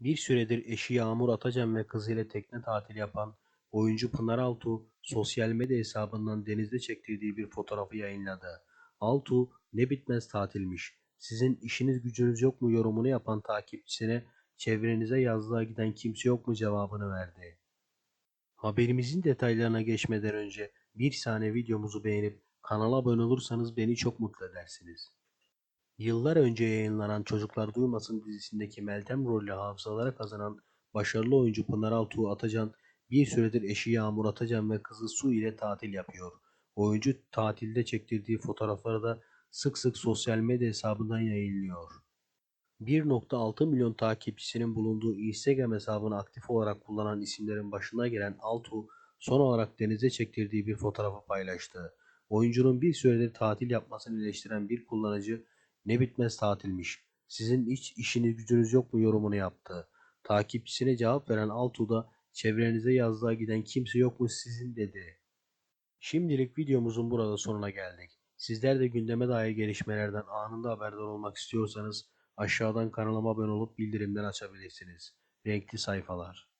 Bir süredir eşi Yağmur Atacan ve kızıyla tekne tatili yapan oyuncu Pınar Altuğ sosyal medya hesabından denizde çektirdiği bir fotoğrafı yayınladı. Altuğ ne bitmez tatilmiş. Sizin işiniz gücünüz yok mu yorumunu yapan takipçisine çevrenize yazlığa giden kimse yok mu cevabını verdi. Haberimizin detaylarına geçmeden önce bir saniye videomuzu beğenip kanala abone olursanız beni çok mutlu edersiniz. Yıllar önce yayınlanan Çocuklar Duymasın dizisindeki Meltem rolüyle hafızalara kazanan başarılı oyuncu Pınar Altuğ Atacan bir süredir eşi Yağmur Atacan ve kızı Su ile tatil yapıyor. Oyuncu tatilde çektirdiği fotoğrafları da sık sık sosyal medya hesabından yayınlıyor. 1.6 milyon takipçisinin bulunduğu Instagram hesabını aktif olarak kullanan isimlerin başına gelen Altuğ son olarak denize çektirdiği bir fotoğrafı paylaştı. Oyuncunun bir süredir tatil yapmasını eleştiren bir kullanıcı ne bitmez tatilmiş. Sizin hiç işiniz gücünüz yok mu yorumunu yaptı. Takipçisine cevap veren Altuğ da çevrenize yazlığa giden kimse yok mu sizin dedi. Şimdilik videomuzun burada sonuna geldik. Sizler de gündeme dair gelişmelerden anında haberdar olmak istiyorsanız aşağıdan kanalıma abone olup bildirimleri açabilirsiniz. Renkli sayfalar.